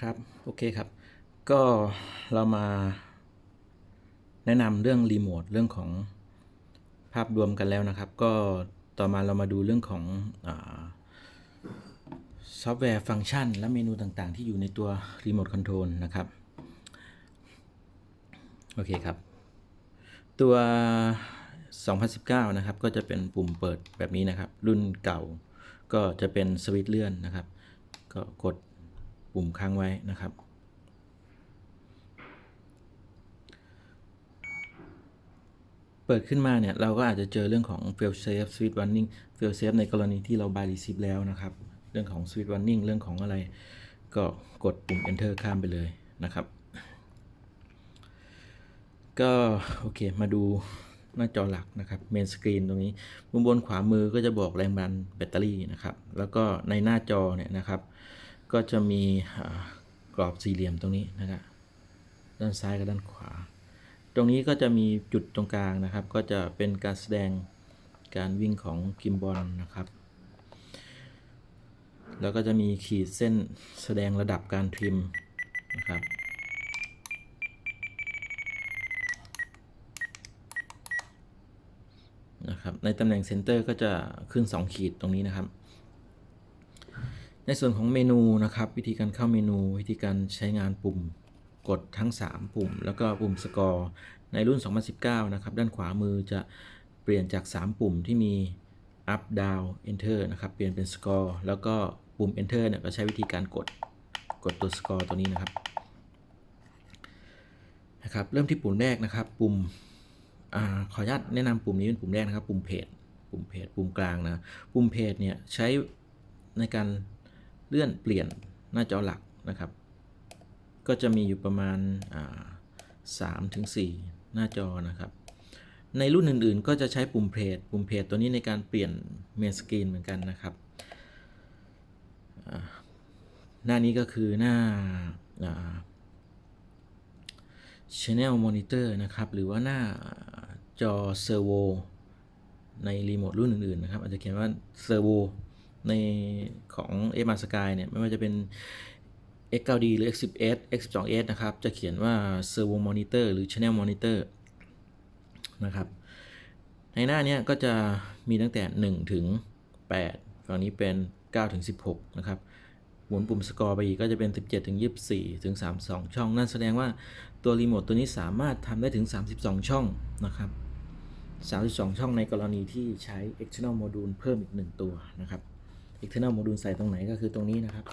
ครับโอเคครับ ก็เรามาแนะนำเรื่องรีโมทเรื่องของภาพรวมกันแล้วนะครับ ก็ต่อมาเรามาดูเรื่องของอซอฟต์แวร์ฟังก์ชัน และเมนูต่างๆ ที่อยู่ในตัวรีโมทคอนโทรลนะครับโอเคครับ ตัว 2019 นะครับ ก็จะเป็นปุ่มเปิดแบบนี้นะครับ รุ่นเก่าก็จะเป็นสวิตช์เลื่อนนะครับ ก็กด ปุ่มค้างไว้นะครับ เปิดขึ้นมาเนี่ยเราก็อาจจะเจอเรื่องของ fail safe switch warning fail safe ในกรณีที่เรา buy receive แล้วนะครับ เรื่องของ switch warning เรื่องของอะไร ก็กดปุ่ม enter ข้ามไปเลยนะครับ ก็โอเคมาดูหน้าจอหลักนะครับเมนสกรีนตรงนี้มุมบนขวามือก็จะบอกแรงดันแบตเตอรี่นะครับ แล้วก็ในหน้าจอเนี่ยนะครับ ก็จะมีกรอบสี่เหลี่ยมตรงนี้นะครับด้านซ้ายกับด้านขวา ตรงนี้ก็จะมีจุดตรงกลางนะครับ ก็จะเป็นการแสดงการวิ่งของกิมบอลนะครับ แล้วก็จะมีขีดเส้นแสดงระดับการทริมนะครับนะครับในตำแหน่งเซนเตอร์ก็จะขึ้น 2 ขีดตรงนี้นะครับ ในส่วนของเมนูนะครับ วิธีการเข้าเมนู วิธีการใช้งานปุ่มกดทั้ง 3 ปุ่ม แล้วก็ปุ่มสกอร์ในรุ่น 2019 นะครับ ด้านขวามือจะเปลี่ยนจาก 3 ปุ่มที่มี up down enter นะครับ เปลี่ยนเป็น score แล้วก็ปุ่ม enter เนี่ยก็ใช้วิธีการกดกดตัว score ตัวนี้นะครับนะครับเริ่มที่ปุ่มแรกนะครับ ปุ่มอขออนุญาตแนะนำปุ่มนี้เป็นปุ่มแรกนะครับ ปุ่มเพจปุ่มเพจปุ่มกลางนะ ปุ่มเพจเนี่ยใช้ในการ เลื่อนเปลี่ยนหน้าจอหลักนะครับ ก็จะมีอยู่ประมาณสามถึงสี่หน้าจอนะครับ ในรุ่นอื่นๆ ก็จะใช้ปุ่มเพจปุ่มเพจตัวนี้ในการเปลี่ยนเมนสกรีนเหมือนกันนะครับหน้านี้ก็คือหน้า Channel Monitor นะครับ หรือว่าหน้าจอเซอร์โวในรีโมทรุ่นอื่นๆนะครับ อาจจะเขียนว่าเซอร์โว ในของ m a Sky เนี่ย ไม่ว่าจะเป็น X9D หรือ X10S X12S นะครับ จะเขียนว่า Servo Monitor หรือ Channel Monitor นะครับ ในหน้าเนี้ยก็จะมีตั้งแต่ 1 ถึง 8 ฝั่งนี้เป็น 9 ถึง 16 นะครับ หมุนปุ่มสกอร์ไปอีกก็จะเป็น 17 ถึง 24 ถึง 32 ช่อง นั่นแสดงว่าตัวรีโมทตัวนี้สามารถทำได้ถึง 32 ช่องนะครับ 32 ช่องในกรณีที่ใช้ external module เพิ่มอีก 1 ตัวนะครับ external module ใส่ตรงไหนก็คือตรงนี้นะครับ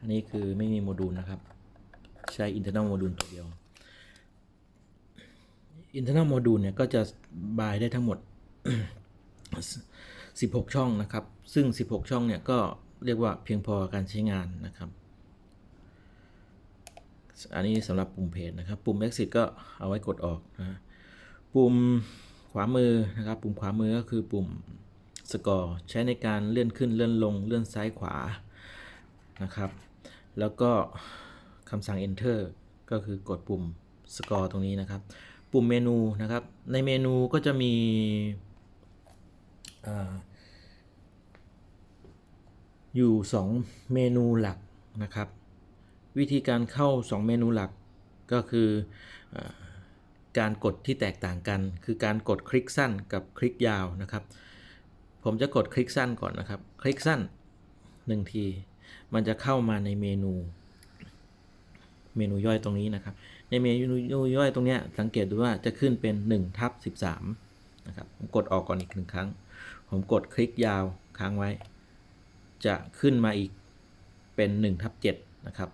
อันนี้คือไม่มีโมดูลนะครับ ใช้ internal module ตัวเดียว internal module เนี่ยก็จะบายได้ทั้งหมด 16 ช่องนะครับ ซึ่ง 16 ช่องเนี่ยก็เรียกว่าเพียงพอการใช้งานนะครับ อันนี้สำหรับปุ่มเพจนะครับ ปุ่ม exit ก็เอาไว้กดออกนะ ปุ่มขวามือนะครับ ปุ่มขวามือก็คือปุ่ม score ใช้ในการเลื่อนขึ้นเลื่อนลงเลื่อนซ้ายขวานะครับ แล้วก็คำสั่ง enter ก็คือกดปุ่ม score ตรงนี้นะครับ ปุ่มเมนูนะครับ ในเมนูก็จะมีอยู่ 2 เมนูหลักนะครับ วิธีการเข้า 2 เมนูหลักก็คืออการกดที่แตกต่างกัน คือการกดคลิกสั้นกับคลิกยาวนะครับ ผมจะกดคลิกสั้นก่อนนะครับ คลิกสั้น1ที มันจะเข้ามาในเมนู เมนูย่อยตรงนี้นะครับ ในเมนูย่อยตรงนี้สังเกตดูว่าจะขึ้นเป็น1ทับ13นะครับ ผมกดออกก่อนอีกหนึ่งครั้ง ผมกดคลิกยาวค้างไว้ จะขึ้นมาอีกเป็น1ทับ7นะครับ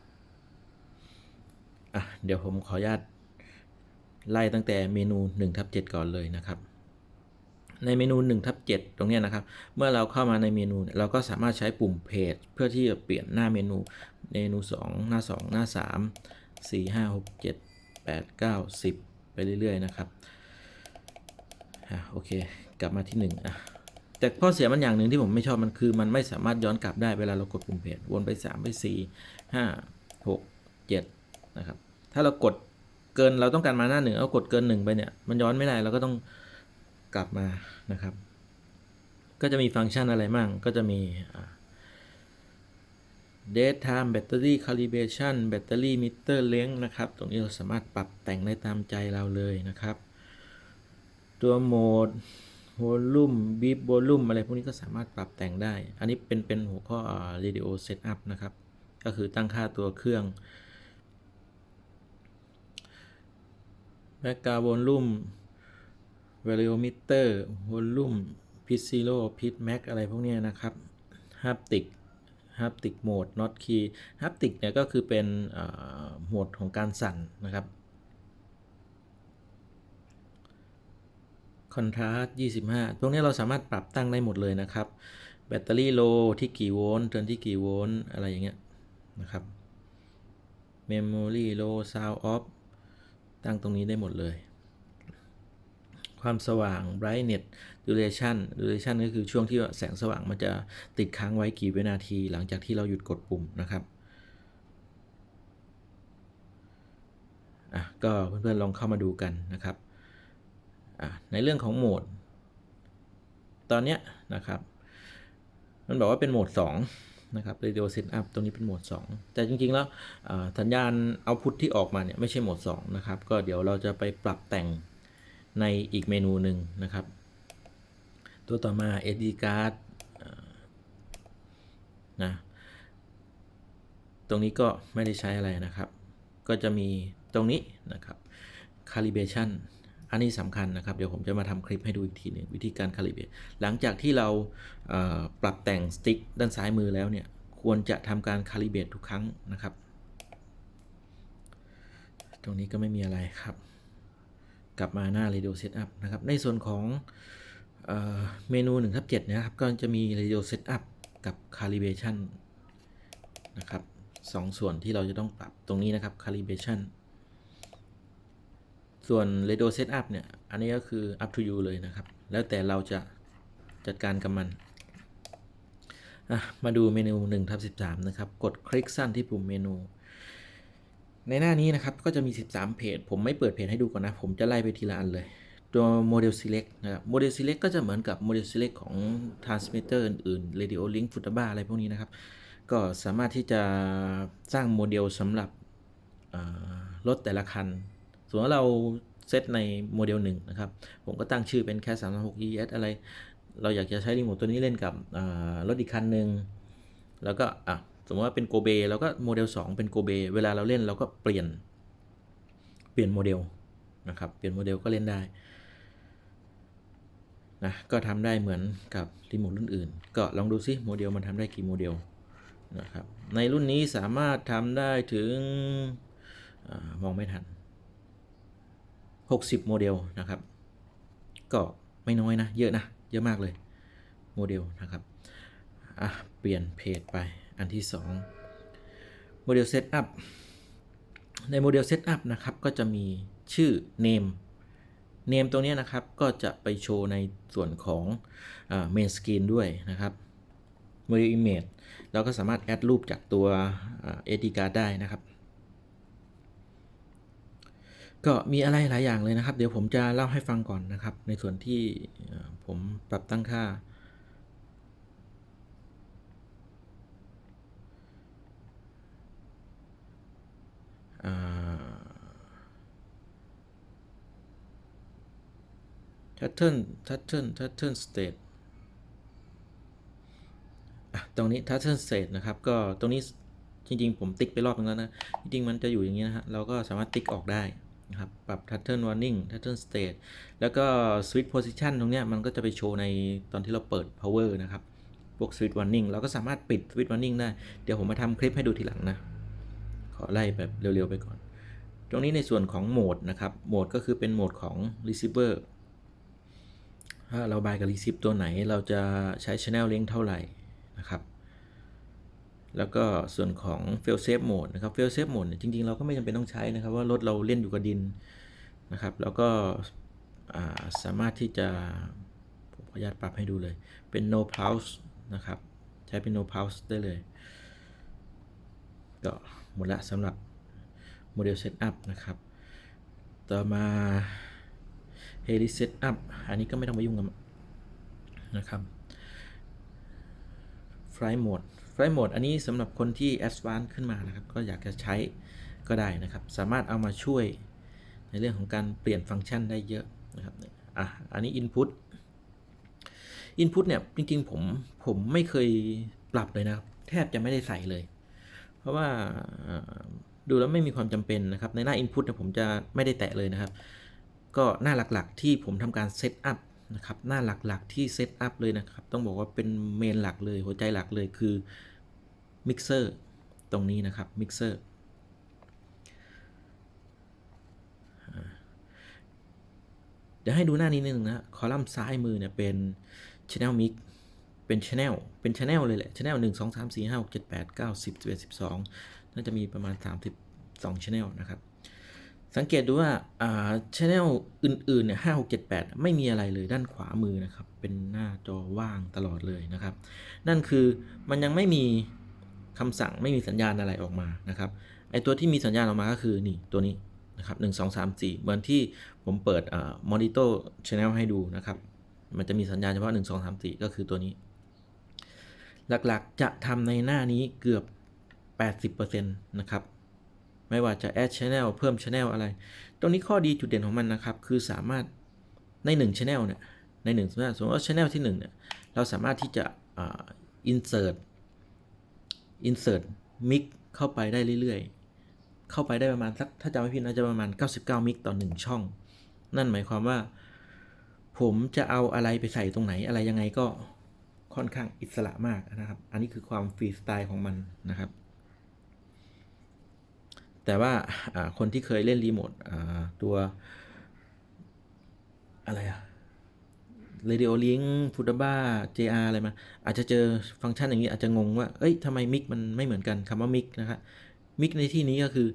อะเดี๋ยวผมขออนุญาตไล่ตั้งแต่เมนู1ทับ7ก่อนเลยนะครับ ในเมนู1ทับ7ตรงนี้นะครับ เมื่อเราเข้ามาในเมนู เราก็สามารถใช้ปุ่มเพจเพื่อที่จะเปลี่ยนหน้าเมนู เมนู 2 หน้า 2 หน้า 3 4 5 6 7 8 9 10 ไปเรื่อยๆนะครับอะโอเค กลับมาที่1อะแต่ข้อเสียมันอย่างหนึ่งที่ผมไม่ชอบมันคือ มันไม่สามารถย้อนกลับได้เวลาเรากดปุ่มเพจวนไป 3 ไป 4 5 6 7 นะครับ ถ้าเรากดเกินเราต้องการมาหน้าหนึ่งเอากดเกินหนึ่งไปเนี่ยมันย้อนไม่ได้เราก็ต้อง กลับมานะครับ ก็จะมีฟังก์ชันอะไรมั่ง ก็จะมี daytime battery calibration battery meter length นะครับ ตรงนี้เราสามารถปรับแต่งได้ตามใจเราเลยนะครับ ตัวโหมด volume beep volume อะไรพวกนี้ก็สามารถปรับแต่งได้ อันนี้เป็นเป็นหัวข้อ radio setup นะครับ ก็คือตั้งค่าตัวเครื่อง background volume variometer volume pit zero pit max อะไรพวกนี้นะครับ haptic haptic mode not key haptic เนี่ยก็คือเป็นโหมดของการสั่นนะครับคอนทราสต์25 ตรงนี้เราสามารถปรับตั้งได้หมดเลยนะครับ แบตเตอรี่โลที่กี่โวลต์เทิร์นที่กี่โวลต์อะไรอย่างเงี้ยนะครับ Memory low sound off ตั้งตรงนี้ได้หมดเลย ความสว่าง brightness duration duration ก็คือช่วงที่แสงสว่างมันจะติดค้างไว้กี่วินาที หลังจากที่เราหยุดกดปุ่มนะครับอะก็เพื่อนๆลองเข้ามาดูกันนะครับอะในเรื่องของโหมด ตอนเนี้ยนะครับ มันบอกว่าเป็นโหมด 2 นะครับ radio setup ตรงนี้เป็นโหมด 2 แต่จริงๆแล้วสัญญาณ output ที่ออกมาเนี่ยไม่ใช่โหมด 2 นะครับ ก็เดี๋ยวเราจะไปปรับแต่ง ในอีกเมนูหนึ่งนะครับ ตัวต่อมา SD card นะตรงนี้ก็ไม่ได้ใช้อะไรนะครับ ก็จะมีตรงนี้นะครับ calibration อันนี้สำคัญนะครับ เดี๋ยวผมจะมาทำคลิปให้ดูอีกทีหนึ่งวิธีการ calibrate หลังจากที่เราเอ่อปรับแต่งสติ๊กด้านซ้ายมือแล้วเนี่ย ควรจะทำการ calibrate ทุกครั้งนะครับ ตรงนี้ก็ไม่มีอะไรครับ กลับมาหน้า radio setup นะครับ ในส่วนของเออเมนู1ทับ7นะครับ ก็จะมี radio setup กับ calibration นะครับสองส่วนที่เราจะต้องปรับตรงนี้นะครับ calibration ส่วน radio setup เนี่ย อันนี้ก็คือ up to you เลยนะครับ แล้วแต่เราจะจัดการกับมัน มาดูเมนู1ทับ13 นะครับ กดคลิกสั้นที่ปุ่มเมนู ในหน้านี้นะครับก็จะมี 13 เพจ ผมไม่เปิดเพจให้ดูก่อนนะ ผมจะไล่ไปทีละอันเลย ตัว model select นะครับ model select ก็จะเหมือนกับ model select ของ transmitter อื่นๆ radio link f u t b a อะไรพวกนี้นะครับ ก็สามารถที่จะสร้างโมเดลสำหรับรถแต่ละคันสมมติว่าเราเซตในโมเดลหนึ่งนะครับ ผมก็ตั้งชื่อเป็นแค่3 6 ES อะไร เราอยากจะใช้รีโมทตัวนี้เล่นกับรถอีกคันหนึ่งแล้วก็อะ สมมติว่าเป็นโกเบเราก็โมเดล 2 เป็นโกเบเวลาเราเล่นเราก็เปลี่ยน เปลี่ยนโมเดลนะครับ เปลี่ยนโมเดลก็เล่นได้นะก็ทำได้เหมือนกับรีโมทรุ่นอื่น ก็ลองดูซิโมเดลมันทำได้กี่โมเดลนะครับในรุ่นนี้สามารถทำได้ถึงอมองไม่ทัน 60 โมเดลนะครับ ก็ไม่น้อยนะ เยอะนะ เยอะมากเลยโมเดลนะครับ อะ เปลี่ยนเพจไป อันที่2โมเดลเซตอัพในโมเดลเซตอัพนะครับก็จะมีชื่อ name name ตรงนี้นะครับก็จะไปโชว์ในส่วนของเมนสกรีนด้วยนะครับ model image เราก็สามารถแอดรูปจากตัวเอดีกาได้นะครับ ก็มีอะไรหลายอย่างเลยนะครับ เดี๋ยวผมจะเล่าให้ฟังก่อนนะครับ ในส่วนที่ผมปรับตั้งค่า pattern pattern pattern state ตรงนี้ pattern state นะครับ ก็ตรงนี้จริง ๆ ผมติ๊กไปรอบนึงแล้วนะ จริง ๆ มันจะอยู่อย่างนี้นะฮะ เราก็สามารถติ๊กออกได้นะครับ ปรับ pattern warning pattern state แล้วก็ switch position ตรงเนี้ยมันก็จะไปโชว์ในตอนที่เราเปิด power นะครับ พวก switch warning เราก็สามารถปิด switch warning ได้ เดี๋ยวผมมาทำคลิปให้ดูทีหลังนะ ขอไล่แบบเร็วๆไปก่อน ตรงนี้ในส่วนของโหมดนะครับ โหมดก็คือเป็นโหมดของ receiver ถ้าเราบายกับ receive ตัวไหน เราจะใช้ channel length เท่าไหร่นะครับ แล้วก็ส่วนของ fail safe mode นะครับ fail safe mode จริงๆ เราก็ไม่จำเป็นต้องใช้นะครับ ว่ารถเราเล่นอยู่กับดินนะครับ แล้วก็าสามารถที่จะผมขออนุญาตปรับให้ดูเลย เป็น no pulse นะครับ ใช้เป็น no pulse ได้เลยก็ หมดละสำหรับโมเดล Setup นะครับ ต่อมา h e l i Setup อันนี้ก็ไม่ต้องมายุ่งกับนะครับ Flight Mode Flight Mode อันนี้สำหรับคนที่ Advanced ขึ้นมานะครับ ก็อยากจะใช้ก็ได้นะครับ สามารถเอามาช่วยในเรื่องของการเปลี่ยนฟังก์ชันได้เยอะนะครับอะอันนี้ Input Input เนี่ยจริงๆผมผมไม่เคยปรับเลยนะครับ แทบจะไม่ได้ใส่เลย เพราะว่าดูแล้วไม่มีความจำเป็นนะครับ ในหน้า Input เนี่ยผมจะไม่ได้แตะเลยนะครับ ก็หน้าหลักๆที่ผมทำการเซตอัพนะครับหน้าหลักๆที่เซตอัพเลยนะครับ ต้องบอกว่าเป็นเมนหลักเลยหัวใจหลักเลยคือมิกเซอร์ตรงนี้นะครับมิกเซอร์เดี๋ยวให้ดูหน้านี้นึงนะ คอลัมน์ซ้ายมือเนี่ยเป็น Channel Mix เป็น Channel เป็น Channel เลยแหละ Channel 1 2 3 4 5 6 7 8 9 10 11 12น่าจะมีประมาณ32 Channel นะครับ สังเกตดูว่าอ่าชแนลอื่นๆเนี่ยห้าหกเจ็ดแปดไม่มีอะไรเลยด้านขวามือนะครับ เป็นหน้าจอว่างตลอดเลยนะครับ นั่นคือมันยังไม่มีคำสั่งไม่มีสัญญาณอะไรออกมานะครับไอตัวที่มีสัญญาณออกมาก็คือนี่ตัวนี้นะครับหนึ่งสองสามสี่เหมือนที่ผมเปิดอ่ามอนิเตอร์ชแนลให้ดูนะครับ มันจะมีสัญญาณเฉพาะหนึ่งสองสามสี่ก็คือตัวนี้ หลักๆ จะทำในหน้านี้เกือบ 80%นะครับ ไม่ว่าจะ add channel เพิ่ม channel อะไร ตรงนี้ข้อดีจุดเด่นของมันนะครับ คือสามารถใน 1 channel เนี่ย ใน1 channel สมมติว่า channel ที่1เนี่ย เราสามารถที่จะอ่า insert insert mic เข้าไปได้เรื่อยๆ เข้าไปได้ประมาณสัก ถ้าจำไม่ผิดน่าจะประมาณ 99 มิกต่อ 1 ช่อง นั่นหมายความว่า ผมจะเอาอะไรไปใส่ตรงไหนอะไรยังไงก็ ค่อนข้างอิสระมากนะครับ อันนี้คือความฟรีสไตล์ของมันนะครับ แต่ว่าคนที่เคยเล่นรีโมทตัวอะไรอะ Radio Link f u t a b a JR อะไรมา อาจจะเจอฟังก์ชันอย่างนี้อาจจะงงว่า เอ้ยทำไมมิกมันไม่เหมือนกันคำว่ามิกนะครับมิกในที่นี้ก็คือ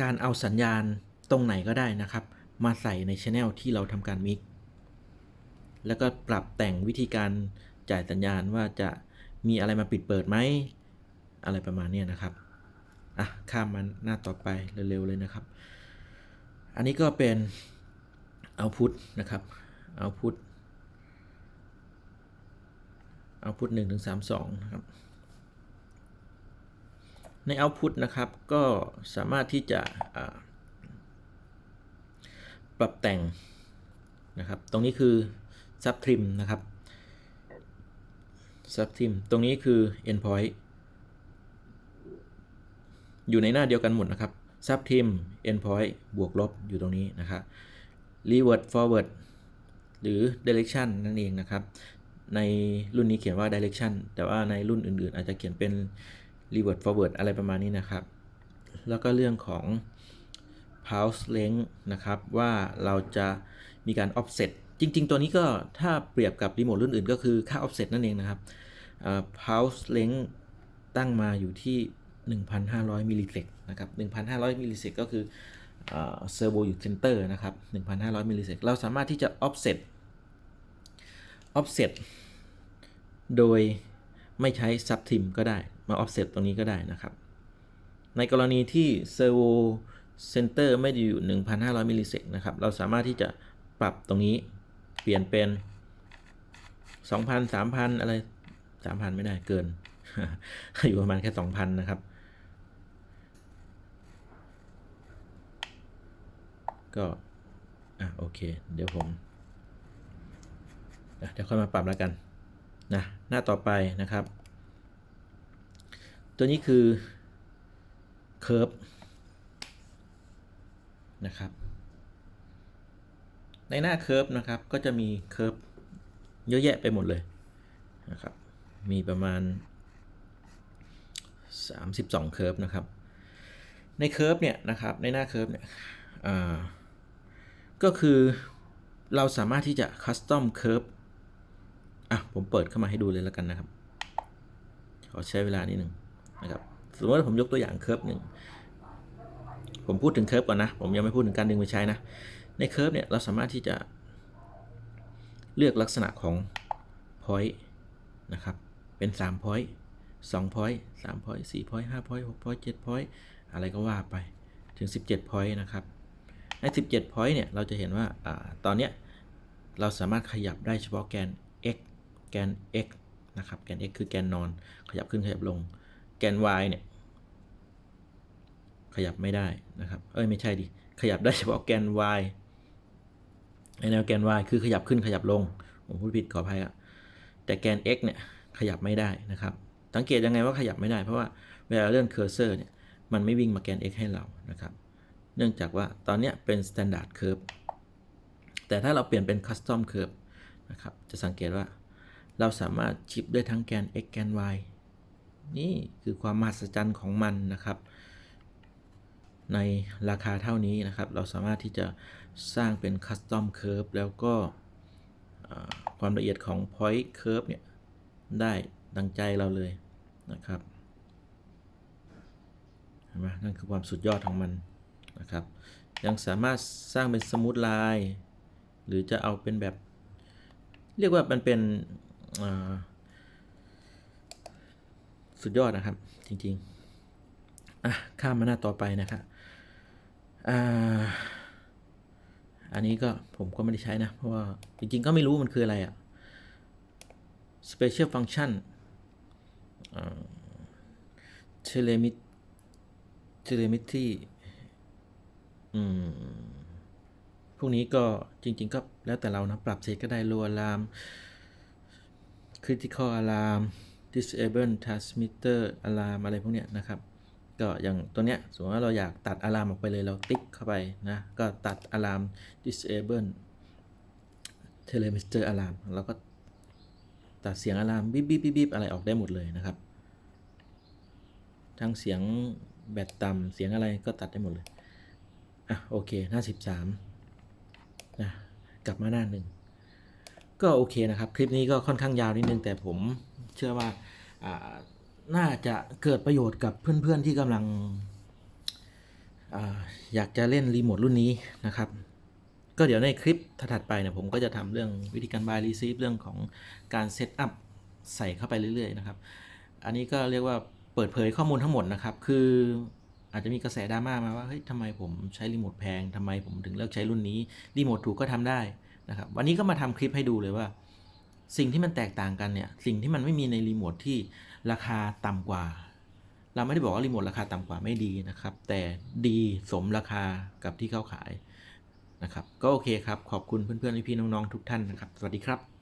การเอาสัญญาณตรงไหนก็ได้นะครับ มาใส่ในช anel ที่เราทำการมิก แล้วก็ปรับแต่งวิธีการจ่ายสัญญาณว่าจะมีอะไรมาปิดเปิดไหม อะไรประมาณนี้นะครับ อะ ข้ามมาหน้าต่อไปเร็วๆเลยนะครับ อันนี้ก็เป็น output นะครับ output output 1ถึง32นะครับ ใน output นะครับก็สามารถที่จะปรับแต่งนะครับ ตรงนี้คือ sub trim นะครับ sub trim ตรงนี้คือ endpoint อยู่ในหน้าเดียวกันหมดนะครับ sub trim endpoint บวกลบอยู่ตรงนี้นะครับ revert forward หรือ direction นั่นเองนะครับ ในรุ่นนี้เขียนว่า direction แต่ว่าในรุ่นอื่นๆ อาจจะเขียนเป็น revert forward อะไรประมาณนี้นะครับ แล้วก็เรื่องของ pulse length นะครับ ว่าเราจะมีการ offset จริง ๆ ตัวนี้ก็ถ้าเปรียบกับรีโมทรุ่นอื่นก็คือค่า offset นั่นเองนะครับเอ่อ pulse length ตั้งมาอยู่ที่ 1,500มิลลิเซกนะครับ1,500มิลลิเซกก็คือเซอร์โวอยู่เซนเตอร์นะครับ1,500มิลลิเซกเราสามารถที่จะ offset offset โดยไม่ใช้ sub trim ก็ได้มา offset ตรงนี้ก็ได้นะครับ ในกรณีที่เซอร์โวเซนเตอร์ไม่ได้อยู่ 1,500มิลลิเซกนะครับ เราสามารถที่จะปรับตรงนี้ เปลี่ยนเป็น2,000 3,000อะไร3,000ไม่ได้เกิน อยู่ประมาณแค่2,000นนะครับ ก็ อะ โอเค เดี๋ยวผมเดี๋ยวค่อยมาปรับแล้วกันนะหน้าต่อไปนะครับ ตัวนี้คือ curve นะครับ ในหน้า curve นะครับ ก็จะมี curve เยอะแยะไปหมดเลยนะครับ มีประมาณ 32 curve นะครับ ใน curve เนี่ยนะครับ ในหน้า curve เนี่ยก็คือเราสามารถที่จะ custom curve อะ ผมเปิดเข้ามาให้ดูเลยแล้วกันนะครับ ขอใช้เวลานิดหนึ่งนะครับ สมมติว่าผมยกตัวอย่าง curve หนึ่ง ผมพูดถึง curve ก่อนนะ ผมยังไม่พูดถึงการดึงไปใช้นะ ใน curve เนี่ยเราสามารถที่จะเลือกลักษณะของ point นะครับ เป็น 3 point 2 point 3 point 4 point 5 point 6 point 7 point อะไรก็ว่าไปถึง 17 point นะครับใน 17 point เนี่ย เราจะเห็นว่าอาตอนเนี้ยเราสามารถขยับได้เฉพาะแกน x แกน x นะครับ แกน x คือแกนนอน ขยับขึ้นขยับลง แกน y เนี่ย ขยับไม่ได้นะครับ เอ้ย ไม่ใช่ดิ ขยับได้เฉพาะแกน y ไอแนวแกน y คือขยับขึ้นขยับลง ผมพูดผิดขออภัยอะแต่แกน x เนี่ยขยับไม่ได้นะครับ สังเกตยังไงว่าขยับไม่ได้เพราะว่าเวลาเลื่อนเคอร์เซอร์เนี่ยมันไม่วิ่งมาแกน x ให้เรานะครับ เนื่องจากว่าตอนนี้เป็น standard curve แต่ถ้าเราเปลี่ยนเป็น custom curve นะครับ จะสังเกตว่าเราสามารถชิปได้ทั้งแกน x แกน y นี่คือความมหัศจรรย์ของมันนะครับ ในราคาเท่านี้นะครับ เราสามารถที่จะสร้างเป็น custom curve แล้วก็ความละเอียดของ point curve เนี่ย ได้ดังใจเราเลยนะครับเห็นไหมนั่นคือความสุดยอดของมันนะครับ ยังสามารถสร้างเป็นสมูทไลน์หรือจะเอาเป็นแบบ เรียกว่ามันเป็นสุดยอดนะครับจริงๆอะข้ามมาหน้าต่อไปนะครับ อันนี้ก็ผมก็ไม่ได้ใช้นะ เพราะว่า จริงๆ ก็ไม่รู้มันคืออะไรอะ่ะ special function telemet telemetry พวกนี้ก็จริง ๆ ก็แล้วแต่เรานะ ปรับเสร็จก็ได้ low alarm critical alarm disable transmitter alarm อะไรพวกเนี้ยนะครับ ก็อย่างตัวเนี้ยสมมติว่าเราอยากตัดอะลามออกไปเลยเราติ๊กเข้าไปนะ ก็ตัดอะลาม disable telemeter alarm แล้วก็ตัดเสียงอะลามบีบบีบบีบอะไรออกได้หมดเลยนะครับ ทั้งเสียงแบตต่ำเสียงอะไรก็ตัดได้หมดเลย อะโอเคหน้า 13นะกลับมาหน้าหนึ่งก็โอเคนะครับ คลิปนี้ก็ค่อนข้างยาวนิดนึงแต่ผมเชื่อว่าอ่า น่าจะเกิดประโยชน์กับเพื่อนๆที่กำลังออยากจะเล่นรีโมทรุ่นนี้นะครับ ก็เดี๋ยวในคลิปถัดไปเนี่ยผมก็จะทำเรื่องวิธีการบายรีซีฟเรื่องของการเซตอัพใส่เข้าไปเรื่อยๆนะครับ อันนี้ก็เรียกว่าเปิดเผยข้อมูลทั้งหมดนะครับ คืออาจจะมีกระแสดราม่ามาว่าเฮ้ยทำไมผมใช้รีโมทแพงทำไมผมถึงเลือกใช้รุ่นนี้รีโมทถูกก็ทำได้นะครับวันนี้ก็มาทำคลิปให้ดูเลยว่า สิ่งที่มันแตกต่างกันเนี่ยสิ่งที่มันไม่มีในรีโมทที่ ราคาต่ำกว่า เราไม่ได้บอกว่ารีโมทราคาต่ำกว่าไม่ดีนะครับ แต่ดีสมราคากับที่เขาขายนะครับ ก็โอเคครับ ขอบคุณเพื่อนๆพี่ๆน้องๆทุกท่านนะครับ สวัสดีครับ